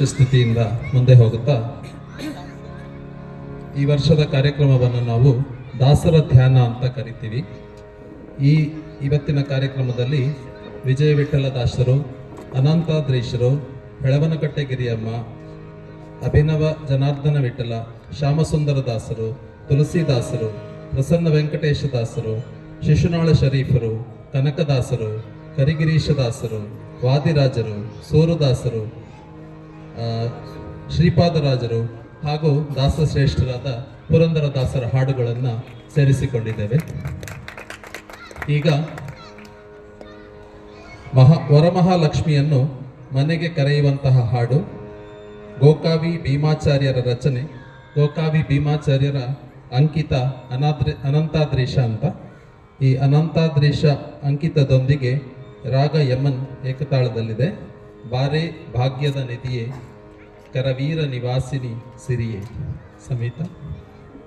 ಸ್ಥಿತಿಯಿಂದ ಮುಂದೆ ಹೋಗುತ್ತಾ? ಈ ವರ್ಷದ ಕಾರ್ಯಕ್ರಮವನ್ನು ನಾವು ದಾಸರ ಧ್ಯಾನ ಅಂತ ಕರಿತೀವಿ. ಈ ಇವತ್ತಿನ ಕಾರ್ಯಕ್ರಮದಲ್ಲಿ ವಿಜಯ ವಿಠಲ ದಾಸರು, ಅನಂತಾದ್ರೀಶರು ಹೆಳವನಕಟ್ಟೆ ಗಿರಿಯಮ್ಮ ಅಭಿನವ ಜನಾರ್ದನ ವಿಠಲ, ಶ್ಯಾಮಸುಂದರ ದಾಸರು ತುಳಸಿದಾಸರು ಪ್ರಸನ್ನ ವೆಂಕಟೇಶ ದಾಸರು, ಶಿಶುನಾಳ ಶರೀಫರು, ಕನಕದಾಸರು, ಕರಿಗಿರೀಶ ದಾಸರು, ವಾದಿರಾಜರು ಸೂರುದಾಸರು ಶ್ರೀಪಾದರಾಜರು ಹಾಗೂ ದಾಸಶ್ರೇಷ್ಠರಾದ ಪುರಂದರ ದಾಸರ ಹಾಡುಗಳನ್ನು ಸೇರಿಸಿಕೊಂಡಿದ್ದೇವೆ. ಈಗ ಮಹಾ, ವರಮಹಾಲಕ್ಷ್ಮಿಯನ್ನು ಮನೆಗೆ ಕರೆಯುವಂತಹ ಹಾಡು, ಗೋಕಾವಿ ಭೀಮಾಚಾರ್ಯರ ರಚನೆ, ಗೋಕಾವಿ ಭೀಮಾಚಾರ್ಯರ ಅಂಕಿತ ಅನಾದ್ರಿ ಅನಂತಾದ್ರೀಶ ಅಂತ. ಈ ಅನಂತಾದ್ರೀಶ ಅಂಕಿತದೊಂದಿಗೆ ರಾಗ ಯಮನ್ ಏಕತಾಳದಲ್ಲಿದೆ. ಬಾರೆ ಭಾಗ್ಯದ ನಿಧಿಯೇ ಕರವೀರ ನಿವಾಸಿನಿ ಸಿರಿಯೇ. ಸಮೇತ.